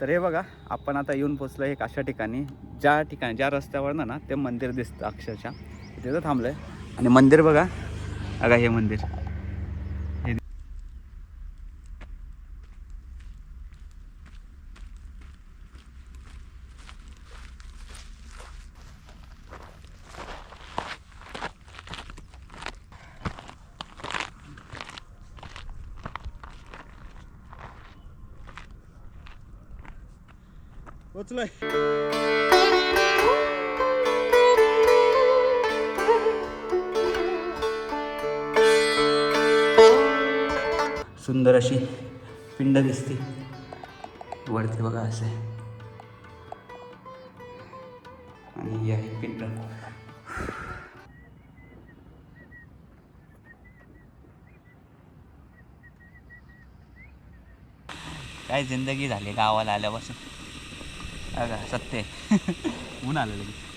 तर हे बघा आपण आता येऊन पोचलो एक अशा ठिकाणी. ज्या ठिकाणी ज्या रस्त्यावर ना ते मंदिर दिसतं अक्षरशः. तिथं थांबलं आहे आणि मंदिर बघा. बघा हे मंदिर. आणि ही आहे पिंड काय जिंदगी झाली गावाला आल्यापासून? अगं सत्य. ऊन आलं लगेच.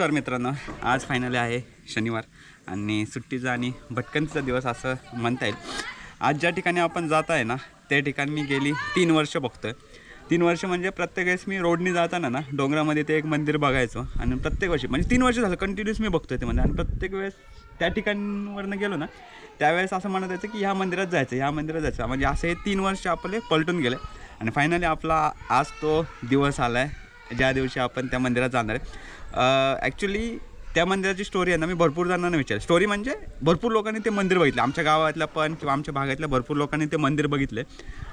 नमस्कार मित्रांनो. आज फायनली आहे शनिवार आणि सुट्टीचा आणि भटकंतीचा दिवस असं म्हणता येईल. आज ज्या ठिकाणी आपण जात आहे ना त्या ठिकाणी मी गेली तीन वर्ष बघतोय. तीन वर्ष म्हणजे प्रत्येक वेळेस मी रोडनी जाताना ना डोंगरामध्ये ते एक मंदिर बघायचो आणि प्रत्येक वर्षी म्हणजे तीन वर्ष झालं कंटिन्यूस मी बघतोय ते म्हणजे आणि प्रत्येक वेळेस त्या ठिकाणवरनं गेलो ना त्यावेळेस असं म्हणत यायचं की ह्या मंदिरात जायचं ह्या मंदिरात जायचं म्हणजे असे हे तीन वर्ष आपले पलटून गेले. आणि फायनली आपला आज तो दिवस आला आहे ज्या दिवशी आपण त्या मंदिरात जाणार आहे. ॲक्च्युली त्या मंदिराची स्टोरी आहे ना मी भरपूर जणांना विचारली. स्टोरी म्हणजे भरपूर लोकांनी ते मंदिर बघितलं. आमच्या गावातल्या पण किंवा आमच्या भागातल्या भरपूर लोकांनी ते मंदिर बघितले.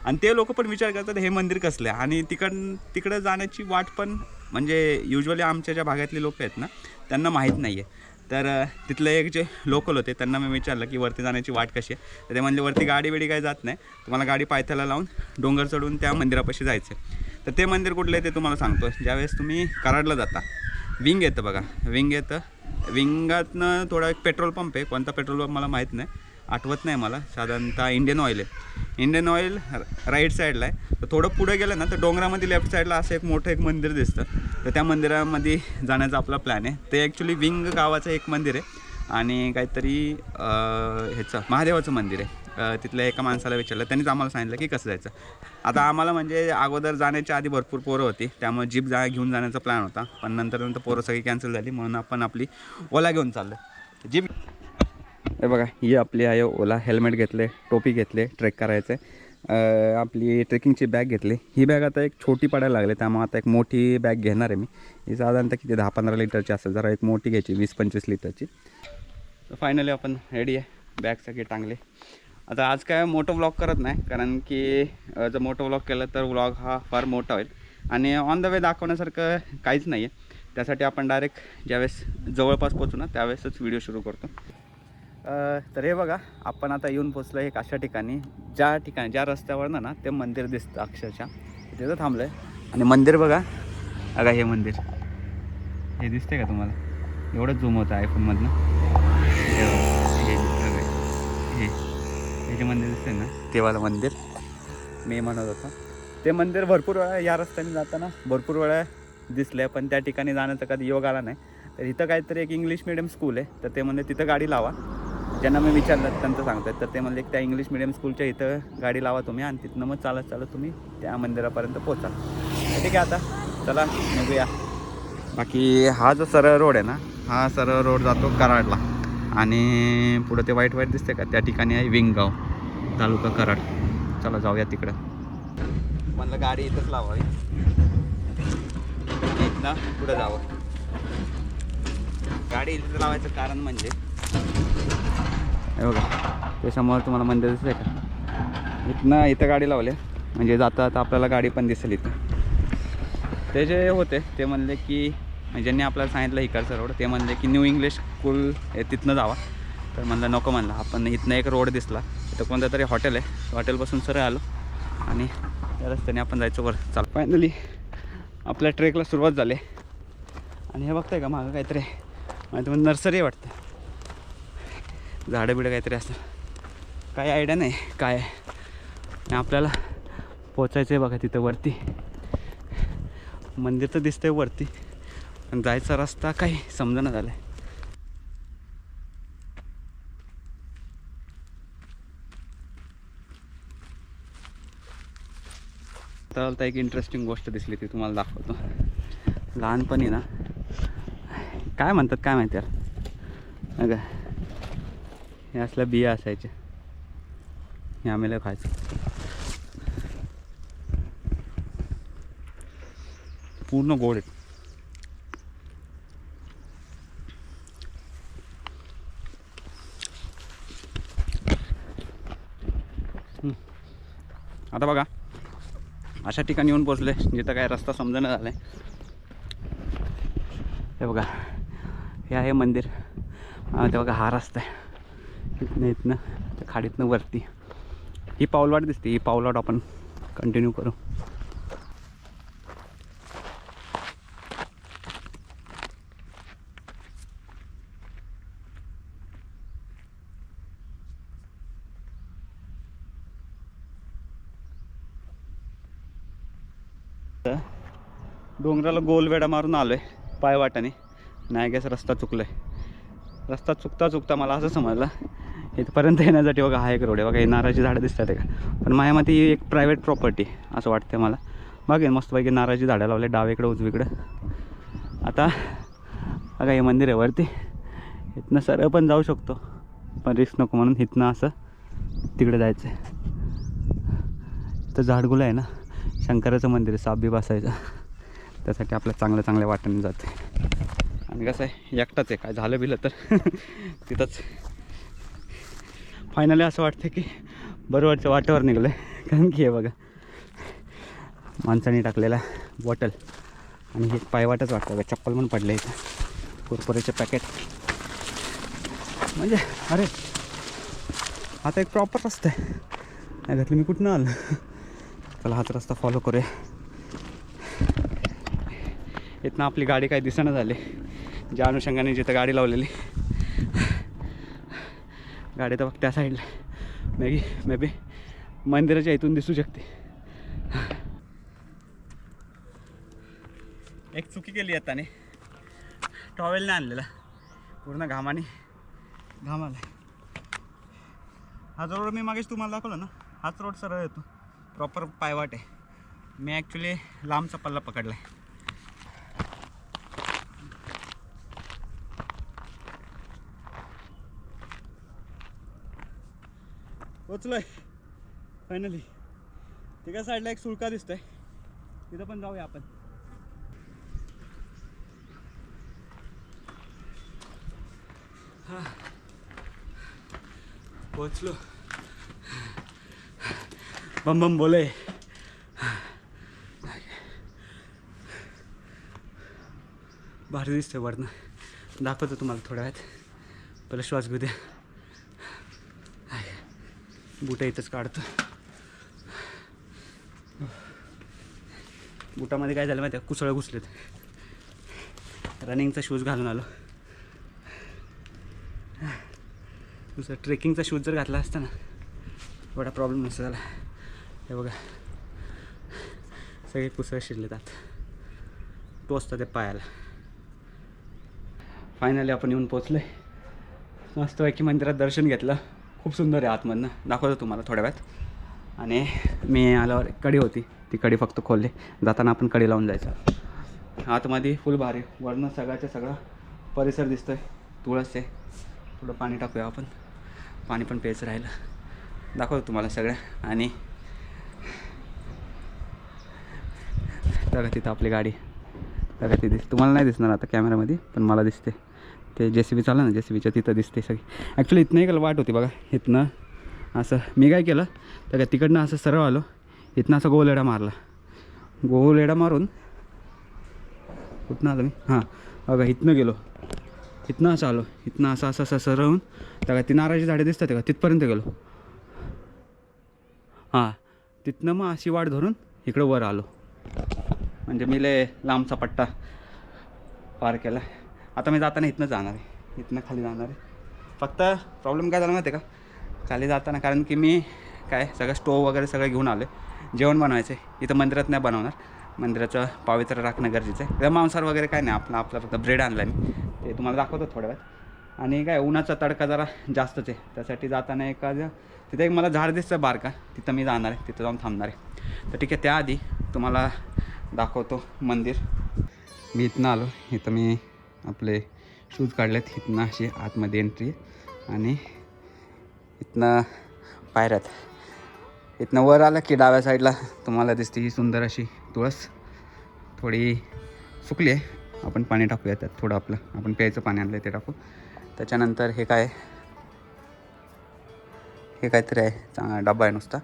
आणि ते लोक पण विचार करतात हे मंदिर कसलं आहे? आणि तिकड तिकडं जाण्याची वाट पण म्हणजे युजली आमच्या ज्या भागातले लोक आहेत ना त्यांना माहीत नाही आहे तर तिथले एक जे लोकल होते त्यांना मी विचारलं की वरती जाण्याची वाट कशी आहे? तर ते म्हणले वरती गाडी बिडी काही जात नाही. तुम्हाला गाडी पायथ्याला लावून डोंगर चढून त्या मंदिरापाशी जायचं आहे तर ते मंदिर कुठलं आहे ते तुम्हाला सांगतो. ज्यावेळेस तुम्ही कराडला जाता विंग येतं बघा. विंग येतं. विंगातनं थोडा एक पेट्रोल पंप आहे. कोणता पेट्रोल पंप मला माहीत नाही. आठवत नाही मला. साधारणतः इंडियन ऑइल आहे. इंडियन ऑइल राईट साईडला आहे. तर थोडं पुढे गेलं ना तर डोंगरामध्ये लेफ्ट साईडला असं एक मोठं एक मंदिर दिसतं. तर त्या मंदिरामध्ये जाण्याचा आपला प्लॅन आहे. ते ॲक्च्युली विंग गावाचं एक मंदिर आहे. आणि काहीतरी ह्याचं महादेवाचं मंदिर आहे. तिथल्या एका माणसाला विचारलं. त्यांनीच आम्हाला सांगितलं की कसं जायचं. आता आम्हाला म्हणजे अगोदर जाण्याच्या आधी भरपूर पोरं होती. त्यामुळे जीप जा घेऊन जाण्याचा प्लॅन होता. पण नंतर नंतर पोरं सगळी कॅन्सल झाली. म्हणून आपण आपली ओला घेऊन चाललो जीप हे बघा ही आपली आहे ओला. हेल्मेट घेतले टोपी घेतले ट्रेक करायचं. आहे आपली ट्रेकिंगची बॅग घेतली. ही बॅग आता एक छोटी पडायला लागली. त्यामुळे आता एक मोठी बॅग घेणार आहे मी. ही साधारणतः किती? दहा पंधरा लिटरची असेल. जरा एक मोठी घ्यायची वीस पंचवीस लिटरची. तर फायनली आपण रेडी आहे. बॅग सगळी टांगले. आता आज काय मोठं व्लॉग करत नाही कारण की जर मोठं व्लॉग केलं तर व्लॉग हा फार मोठा होईल. आणि ऑन द वे दाखवण्यासारखं काहीच नाही आहे त्यासाठी आपण डायरेक्ट ज्यावेळेस जवळपास पोचू ना त्यावेळेसच व्हिडिओ सुरू करतो. तर हे बघा आपण आता येऊन पोचलो एक अशा ठिकाणी. ज्या ठिकाणी ज्या रस्त्यावर ना ते मंदिर दिसतं अक्षरशः. तिथं थांबलं आहे आणि मंदिर बघा. अगा हे मंदिर. हे दिसते का तुम्हाला? एवढंच झूम होतं आयफोनमधनं जे मंदिर दिसते ना? तेवालं मंदिर. मी म्हणत होतो. ते मंदिर भरपूर वेळा या रस्त्याने जाताना भरपूर वेळा दिसले पण त्या ठिकाणी जाण्याचा कधी योग आला नाही. तर इथं काहीतरी एक इंग्लिश मिडियम स्कूल आहे तर ते म्हणले तिथं गाडी लावा. ज्यांना मी विचारलं त्यांचं सांगतात. तर ते म्हणले त्या इंग्लिश मिडियम स्कूलच्या इथं गाडी लावा तुम्ही आणि तिथनं मग चालत चालत तुम्ही त्या मंदिरापर्यंत पोचा ठीक आहे आता चला निघूया. बाकी हा जो सरळ रोड आहे ना हा सरळ रोड जातो कराडला. आणि पुढं ते वाईट वाईट दिसते का? त्या ठिकाणी आहे विंगगाव. तालुका कराड. चला जाऊया तिकडं. म्हणलं गाडी इथंच लावावी. इथनं पुढं जावं. गाडी इथं लावायचं कारण म्हणजे? बघा ते समोर तुम्हाला मंदिर दिसतंय का? इथनं इथं गाडी लावली. म्हणजे जाता जाता आपल्याला गाडी पण दिसेल इथं. ते जे होते ते म्हणले की म्हणजे ज्यांनी आपल्याला सांगितलं इकडचा रोड ते म्हणले की न्यू इंग्लिश स्कूल तिथनं जावा. तर म्हणलं नको म्हणलं आपण इथनं एक रोड दिसला. तिथं कोणतं तरी हॉटेल आहे. हॉटेलपासून सरळ आलो आणि त्या रस्त्याने आपण जायचं वर. चाल. फायनली आपल्या ट्रेकला सुरुवात झाली. आणि हे बघताय का मागं काहीतरी माहिती म्हणजे नर्सरी वाटतं. झाडं बिडं काहीतरी असतं काही आयडिया नाही काय आहे. आणि आपल्याला पोचायचं आहे बघा तिथं वरती. मंदिर तर दिसतंय वरती. पण जायचा रस्ता काही समजणं झालं आहे तर एक इंटरेस्टिंग गोष्ट दिसली ती तुम्हाला दाखवतो. लहानपणी ना काय म्हणतात काय माहिती यार? अगं हे असल्या बिया असायच्या हे आम्हाला खायचं. पूर्ण गोड आहे आता बघा. अशा ठिकाणी येऊन पोचले जिथं काय रस्ता समजणं झाला आहे हे बघा हे आहे मंदिर. ते बघा हा रस्ता आहे. इथनं इथनं त्या खाडीतनं वरती. ही पाऊलवाट दिसते ही पाऊलवाट आपण कंटिन्यू करू. डोंगराला गोल वेडा मारून आलो आहे पायवाटाने. नाही गॅस रस्ता चुकलो आहे रस्ता चुकता चुकता मला असं समजलं इथपर्यंत येण्यासाठी बघा हा एक रोड आहे. बघा हे नारळाची झाडं दिसतात आहे का पण माझ्या ही एक प्रायव्हेट प्रॉपर्टी असं वाटतं मला. बघेन मस्तपैकी नारळाची झाडं लावले डावीकडं उजवीकडं आता बघा हे मंदिर आहे वरती. इथनं सरळ पण जाऊ शकतो. पण रिस्क नको म्हणून इथनं असं तिकडे जायचं आहे तर झाडगुलं आहे ना शंकराचं मंदिर आहे साबी बसायचं. त्यासाठी आपल्या चांगल्या चांगल्या वाटेने जाते. आणि कसं आहे एकटाच आहे काय झालं बिलं तर. तिथंच. फायनली असं वाटतं की बरोबरच्या वाटेवर निघलं आहे कारण की हे बघा माणसाने टाकलेला बॉटल आणि हे पायवाटच वाटतं. बघा चप्पल पण पडलं इथं. कुरकुरेचे पॅकेट म्हणजे अरे आता एक प्रॉपर रस्ता आहे. नाही घातलं मी कुठनं आलं? चला हाच रस्ता फॉलो करूया. इथनं आपली गाडी काय दिसेना झाली. ज्या अनुषंगाने जिथं गाडी लावलेली. गाडी तर बघ त्या साईडला मे बी मे बी मंदिराच्या इथून दिसू शकते. एक चुकी केली आताने टॉवेलने आणलेला. पूर्ण घामाने घाम आला हा जो रोड मी मागेच तुम्हाला दाखवलं ना? हाच रोड सरळ येतो. प्रॉपर पायवाट आहे. मी ॲक्च्युली लांबचा पल्ला पकडला आहे पोचलोय फायनली तिकडे साईडला एक सुळका दिसतोय. तिथं पण जाऊया आपण. हा. पोचलो बम बम बोले. भारी दिसतंय वरनं. दाखवतो तुम्हाला थोड्या वेळात. पहिला श्वास घेऊ द्या बुटा इथंच काढतो. बुटामध्ये काय झालं माहिती आहे कुसळं घुसलेत. रनिंगचा शूज घालून आलो. दुसरा ट्रेकिंगचा शूज जर घातला असता ना एवढा प्रॉब्लेम नसता झाला. हे बघा. सगळे कुसळ शिरले जात टोचतं ते पायाला. फायनली आपण येऊन पोचलो आहे मस्तपैकी मंदिरात दर्शन घेतलं. खूप सुंदर आहे आतमधनं. दाखवतो तुम्हाला थोड्या वेळात. आणि मी आल्यावर एक कडी होती. ती कडी फक्त खोलली. जाताना आपण कडी लावून जायचं. आतमध्ये फुल भारी. वरनं सगळ्याच्या सगळा परिसर दिसतो आहे तुळस आहे. थोडं पाणी टाकूया आपण. पाणी पण प्यायचं राहिलं. दाखवतो तुम्हाला सगळ्या आणि तर तिथं आपली गाडी. तर तिथे दिस तुम्हाला नाही दिसणार आता कॅमेरामध्ये पण मला दिसते. ते जे सी बी चालला ना जे सी बीच्या तिथं दिसते सगळी. ॲक्च्युली इथनं एक वाट होती बघा इथनं असं मी काय केलं तर तिकडनं असं सरळ आलो इथनं असं गोलेडा मारला. गोलेडा मारून कुठनं आलो मी? हां बघा इथनं गेलो. इथनं असं आलो इथनं असं असं असं सरळ होऊन त्या ती नारळाची झाडे दिसतात का तिथपर्यंत गेलो. हां तिथनं मग अशी वाट धरून इकडं वर आलो. म्हणजे मी लय लांबचा पट्टा पार केला. आता मी जाताना इथनं जाणार आहे. इथनं खाली जाणार आहे. फक्त प्रॉब्लेम काय झाला माहिती आहे का? खाली जाताना कारण की मी काय सगळं स्टोव वगैरे सगळं घेऊन आलो जेवण बनवायचं आहे इथं मंदिरात नाही बनवणार. मंदिराचं पावित्र्य राखणं गरजेचं आहे. तर मांसार वगैरे काय नाही. आपलं आपलं फक्त ब्रेड आणला मी. ते तुम्हाला दाखवतो थोड्या वेळात आणि काय उन्हाचा तडका जरा जास्तच आहे. त्यासाठी जाताना एका तिथे एक मला झाड दिसतं बारका. तिथं मी जाणार आहे. तिथं जाऊन थांबणार आहे. तर ठीक आहे त्याआधी तुम्हाला दाखवतो मंदिर. मी इथनं आलो. इथं मी आपले शूज काढलेत. इथनं अशी आतमध्ये एंट्री आणि इथनं पायऱ्यात. इथनं वर आलं की डाव्या साईडला तुम्हाला दिसते ही सुंदर अशी तुळस. थोडी सुकली आहे. आपण पाणी टाकूया त्यात थोडं आपलं. आपण प्यायचं पाणी आणलं ते टाकू. त्याच्यानंतर हे काय? हे काहीतरी आहे. चांगला डबा आहे नुसता.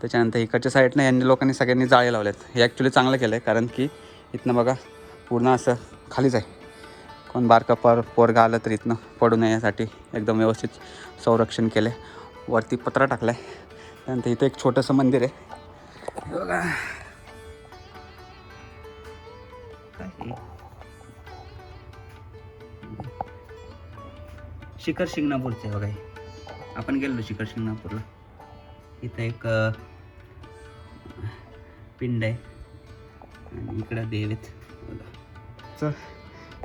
त्याच्यानंतर इकडच्या साईडनं यांनी लोकांनी सगळ्यांनी जाळे लावलेत. हे ॲक्च्युली चांगलं केलं आहे कारण की इथनं बघा पूर्ण असं खालीच आहे. कोण बारका पर पोरगा आलं तर इथनं पडू नये यासाठी. एकदम व्यवस्थित संरक्षण केलं आहे वरती पत्रा टाकला आहे त्यानंतर इथं एक छोटंसं मंदिर आहे. बघा? शिखर शिंगणापूरचं आहे बघा आपण गेलो शिखर शिंगणापूरला. इथं एक पिंड आहे. आणि इकडं देव आहेत. बघा.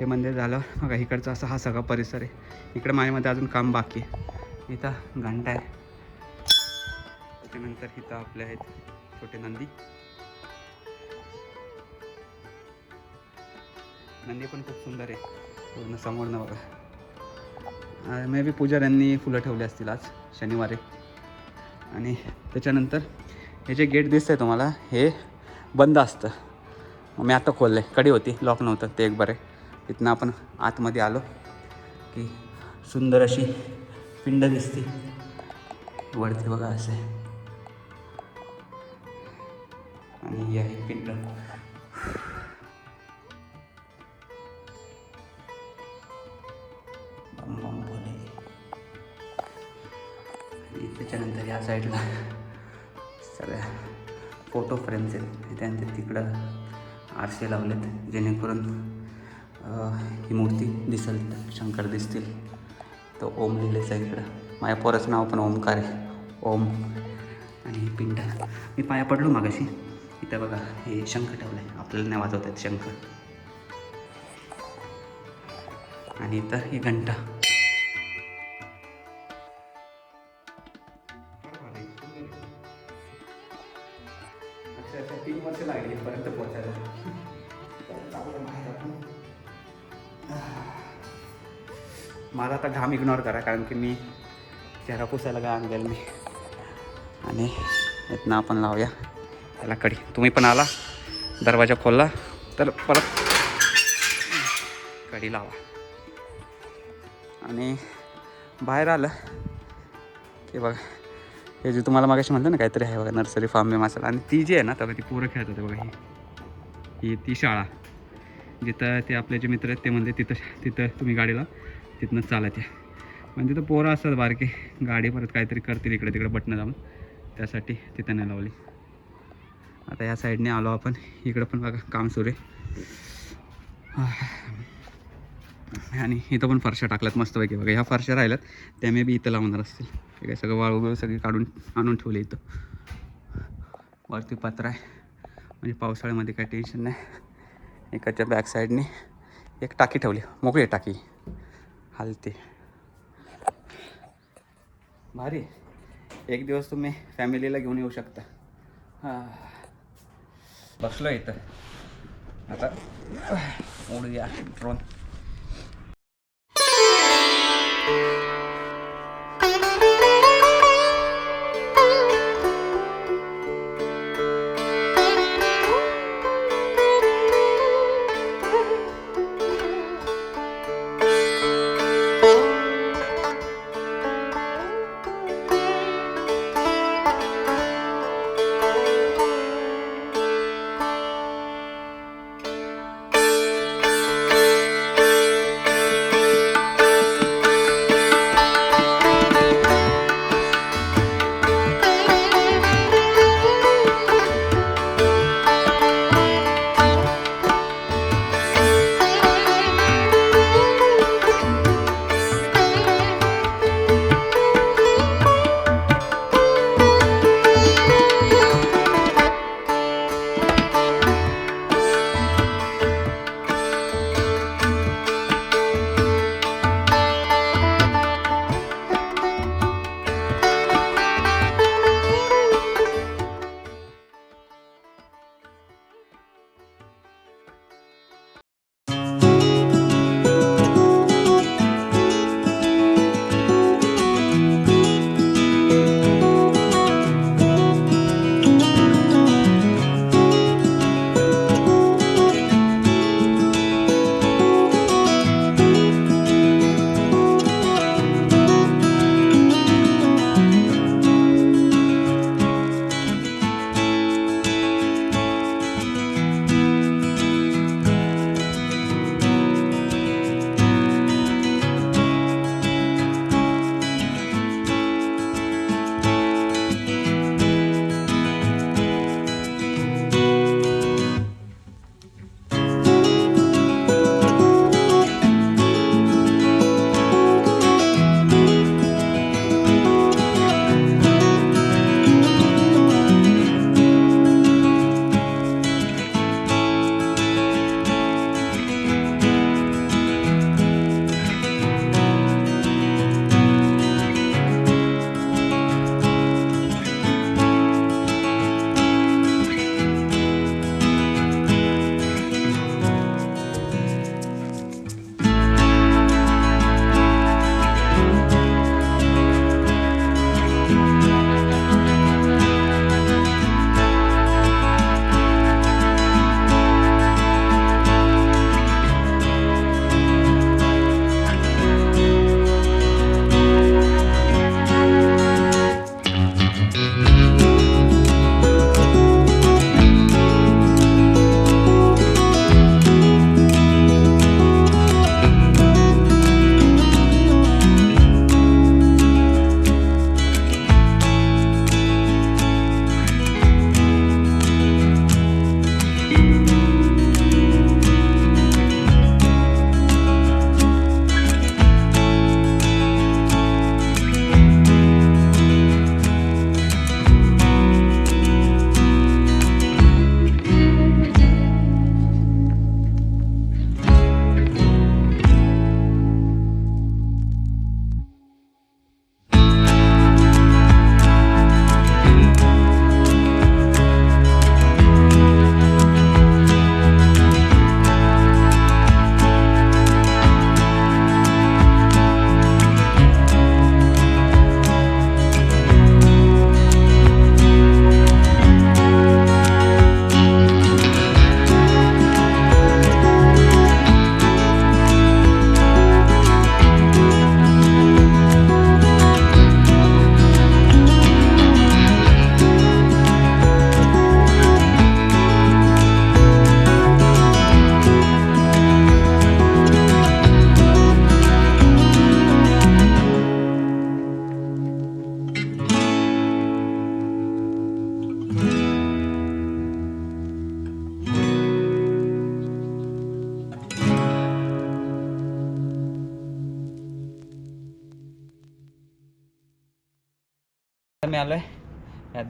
ते मंदिर झालं. बघा इकडचा असा हा सगळा परिसर आहे. इकडं माझ्यामध्ये अजून काम बाकी आहे. इथं घंटा आहे. त्याच्यानंतर इथं आपले आहेत छोटे नंदी. नंदी पण खूप सुंदर आहे. पूर्ण समोरनं बघा. मे बी पुजाऱ्यांनी फुलं ठेवली असतील आज शनिवारी. आणि त्याच्यानंतर हे जे गेट दिसतंय तुम्हाला हे बंद असतं. मी आता खोललं आहे कडी होती. लॉक नव्हतं. ते एक बरं आहे. तिथनं आपण आतमध्ये आलो की सुंदर अशी पिंड दिसते. वरती बघा असं. आहे आणि ही आहे पिंड. बम बम आणि त्याच्यानंतर या साईडला सगळ्या फोटो फ्रेम्स आहेत. त्यांचे तिकडं आरसे लावलेत जेणेकरून ही मूर्ती दिसेल शंकर दिसतील. तर ओम लिहिलेचं आहे इकडं. माझ्या पोराचं नाव पण ओमकार आहे. ओम आणि पिंड. मी पाया पडलो मागाशी. इथं बघा हे शंख ठेवलं आहे आपल्याला नाही वाजवत आहेत शंख. आणि इथं ही घंटा. इग्नोर करा कारण की मी चेहरा पुसायला काय आणलेलं मी आणि इथनं आपण लावूया. त्याला कडी तुम्ही पण आला दरवाजा खोलला तर परत कडी लावा. आणि बाहेर आलं की बघा हे जे तुम्हाला मागाशी म्हणलं ना काहीतरी आहे बघा नर्सरी फार्म बी मासाला. आणि ती जी आहे ना तर ती पोरं खेळत होते बघा ही. ही ती शाळा. जिथं ते आपले जे मित्र आहेत ते म्हणते तिथं तिथं तुम्ही गाडीला तिथनंच चालत या. म्हणजे तिथं पोरं असतात बारके. गाडी परत काहीतरी करतील इकडे तिकडे बटणं जाऊन त्यासाठी तिथं नाही लावली. आता या साईडने आलो आपण. इकडं पण बघा काम सुरू आहे. आणि इथं पण फरशा टाकल्यात मस्तपैकी. बघा ह्या फरशा राहिल्यात. त्या मे बी इथं लावणार असतील. हे काय सगळं वाळू बिळू सगळी काढून आणून ठेवले इथं. वरती पत्र आहे. म्हणजे पावसाळ्यामध्ये काही टेन्शन नाही. इकडच्या बॅक साईडने एक टाकी ठेवली. मोकळी टाकी. हलते. भारी. एक दिवस तुम्ही फॅमिलीला घेऊन येऊ शकता. हां. बसलो इथं. आता उडूया ड्रोन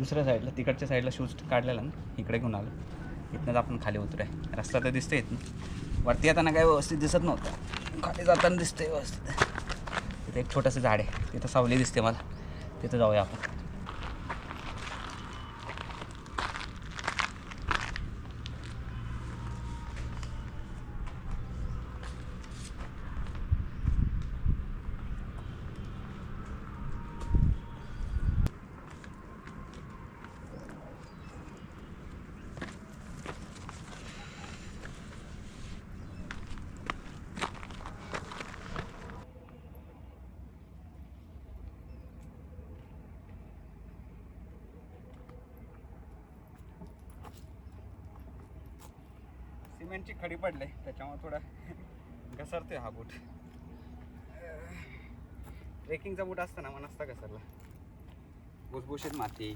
दुसऱ्या साईडला तिकडच्या साईडला शूज काढलेला ना इकडे घेऊन आलो. इथनंच आपण खाली उतरूया. रस्ता तर दिसतोय इथनं. वरती येताना काय व्यवस्थित दिसत नव्हतं. खाली जाताना दिसतंय व्यवस्थित. तिथे एक छोटंसं झाड आहे. तिथं सावली दिसते मला. तिथं जाऊया आपण सिमेंटची खडी पडले त्याच्यामुळे थोडा घसरतोय हा बूट ट्रेकिंगचा बूट असताना मन असता घसरला भुसभुशीत माती.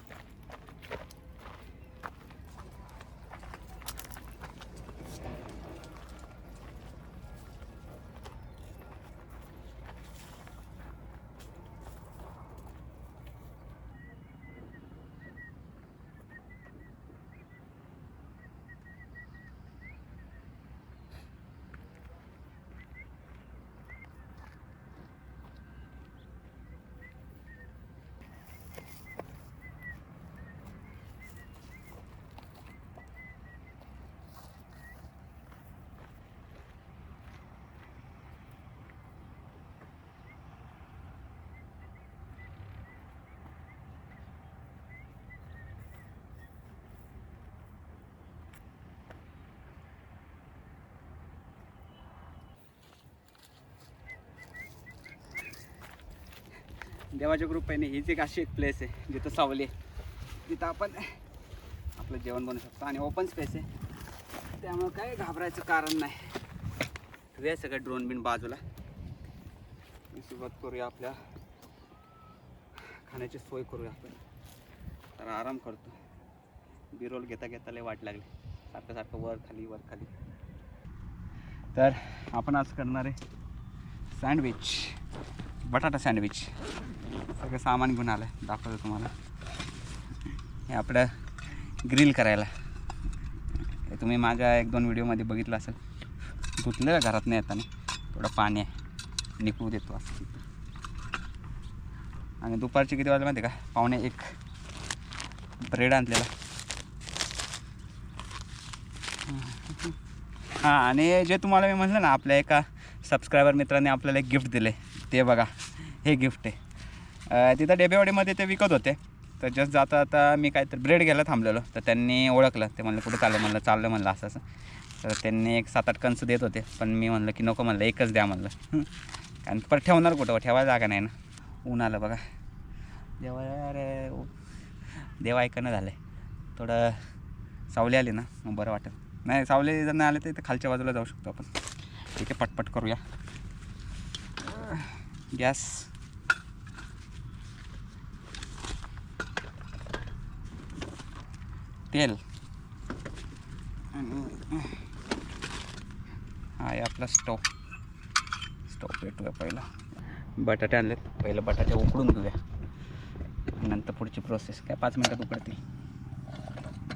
देवाच्या कृपेने हीच एक अशी एक प्लेस आहे जिथं सावली आहे. तिथं आपण आपलं जेवण बनवू शकतो आणि ओपन स्पेस आहे. त्यामुळं काय घाबरायचं कारण नाही. ठेवूया सगळं ड्रोन बिन बाजूला. सुरुवात करूया आपल्या खाण्याची सोय करूया आपण. तर आराम करतो. बिरोल घेता घेता लय वाट लागली. सारखं सारखं वर खाली वर खाली. तर आपण आज करणार आहे सँडविच बटाटा सँडविच. सगळं सामान घेऊन आलं आहे दाखवतो तुम्हाला. हे आपलं ग्रिल करायला. हे तुम्ही माझ्या एक दोन व्हिडिओमध्ये बघितलं असेल. धुतलं घरात नाही येताना? थोडं पाणी आहे. निघू देतो असं. आणि दुपारचे किती वाजले माहिती आहे का? पाहुणे एक. ब्रेड आणलेला. हां आणि जे तुम्हाला मी म्हटलं ना आपल्या एका सबस्क्रायबर मित्राने आपल्याला एक गिफ्ट दिले ते बघा. हे गिफ्ट आहे. तिथं डेबेवाडीमध्ये ते विकत होते. तर जस्ट जाता आता मी काय तर ब्रेड घ्यायला थांबलेलो. तर त्यांनी ओळखलं. ते म्हणलं कुठं चाललं? म्हणलं चाललं म्हणलं असं असं. तर त्यांनी एक सात आठ कंस देत होते. पण मी म्हणलं की नको म्हणलं एकच द्या म्हणलं. कारण परत ठेवणार कुठं? ठेवायला जागा नाही ना. ऊन आलं बघा. देवा अरे देवा ऐकणं झालं आहे थोडं सावली आली ना मग बरं वाटेल. नाही सावली जर नाही आले तर इथं खालच्या बाजूला जाऊ शकतो आपण. ठीक आहे पटपट करूया. गॅस तेल. आणि हा आहे आपला स्टोव स्टोव पेटूया पहिला. बटाटे आणलेत. पहिलं बटाटे उकडून घेऊया. नंतर पुढची प्रोसेस काय पाच मिनटात उकडतील.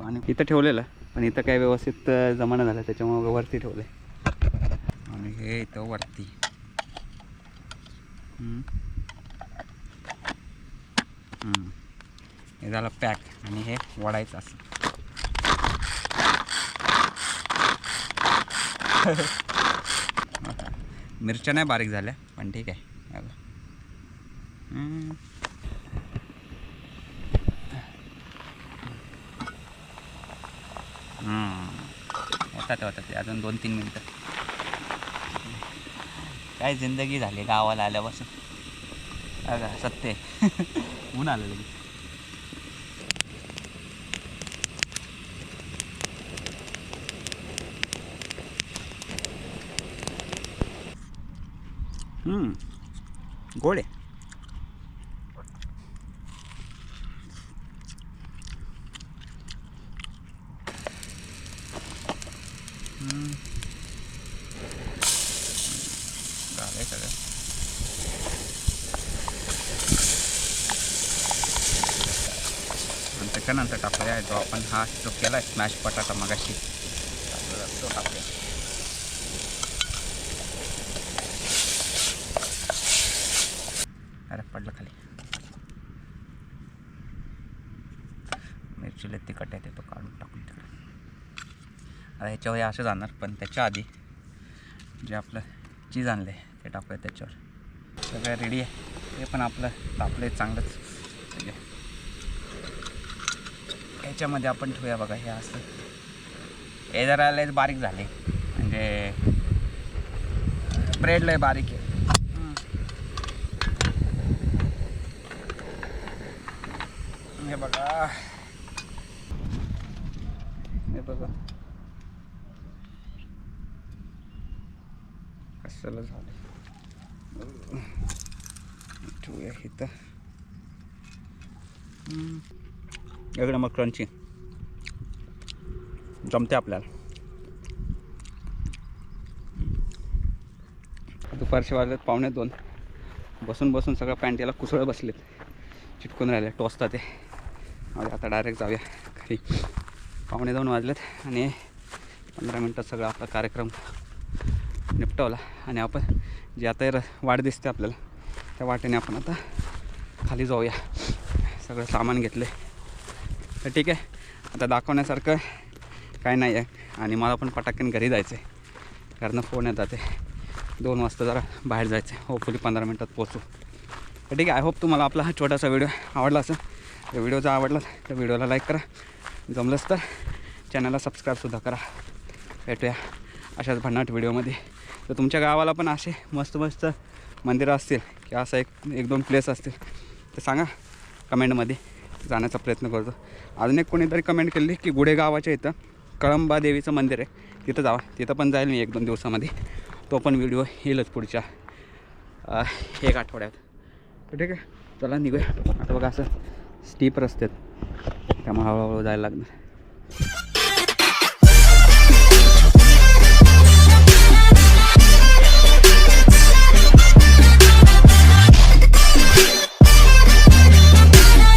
आणि इथं ठेवलेलं पण इथं काय व्यवस्थित जमाना झाला त्याच्यामुळे वरती ठेवलं आणि हे इथं वरती. हे झालं पॅक आणि हे वडायचं असं. मिरच्या नाही बारीक झाल्या पण ठीक आहे. हे बघा. होतात ते अजून दोन तीन मिनटं. काय जिंदगी झाली गावाला आल्यापासून अगं सत्य. ऊन आलं. नंतर टाकूया. जो आपण हा जो केला आहे स्मॅश बटाटा मगाशी. तो टाकूया अरे पडलं खाली. मिरचीला तिखट आहे ते तो काढून टाकून तिकडे आता ह्याच्यावर हे असं जाणार पण त्याच्या आधी जे आपलं चीज आणलं आहे ते टाकूया त्याच्यावर. सगळं रेडी आहे. ते पण आपलं तापलं आहे चांगलंच. म्हणजे ह्याच्यामध्ये आपण ठेवूया बघा हे असं. हे जरा लयच बारीक झाले. म्हणजे ब्रेड लय बारीक आहे. हे बघा. हे बघा. कसलं झालं? ठेवूया इथं. हम्म. इकडं मग क्रंची. जमते आपल्याला. दुपारचे वाजलेत पावणे दोन. बसून बसून सगळं पॅन्ट याला कुसळं बसलेत. चिटकून राहिले टोचता ते. आणि आता डायरेक्ट जाऊया घरी. पावणे दोन वाजलेत आणि पंधरा मिनटात सगळा आपला कार्यक्रम निपटवला. आणि आपण जे आता र वाट दिसते आपल्याला त्या वाटेने आपण आता खाली जाऊया. सगळं सामान घेतलं तर ठीक आहे. आता दाखवण्यासारखं काय नाही आहे. आणि मला पण पटाकन घरी जायचं आहे कारण फोन येतात ते. दोन वाजता जरा बाहेर जायचं आहे होपफुली पंधरा मिनटात पोचू तर ठीक आहे. आय होप तुम्हाला आपला हा छोटासा व्हिडिओ आवडला असेल. तर व्हिडिओ जर आवडला तर व्हिडिओला लाईक करा. जमलंच तर चॅनलला सबस्क्राईबसुद्धा करा. भेटूया अशाच भन्नाट व्हिडिओमध्ये तर तुमच्या गावाला पण असे मस्त मस्त मंदिरं असतील. किंवा असं एक एक दोन प्लेस असतील. तर सांगा कमेंटमध्ये जाण्याचा प्रयत्न करतो. अजून एक कोणीतरी कमेंट केली की गुढेगावाच्या इथं कळंबा देवीचं मंदिर आहे. तिथं जावा. तिथं पण जाईल मी एक दोन दिवसामध्ये. तो पण व्हिडिओ येईलच पुढच्या एक आठवड्यात. ठीक आहे? चला निघूया. आता बघा असं स्टीप रस्त्यात त्यामुळे हळूहळू जायला लागणार.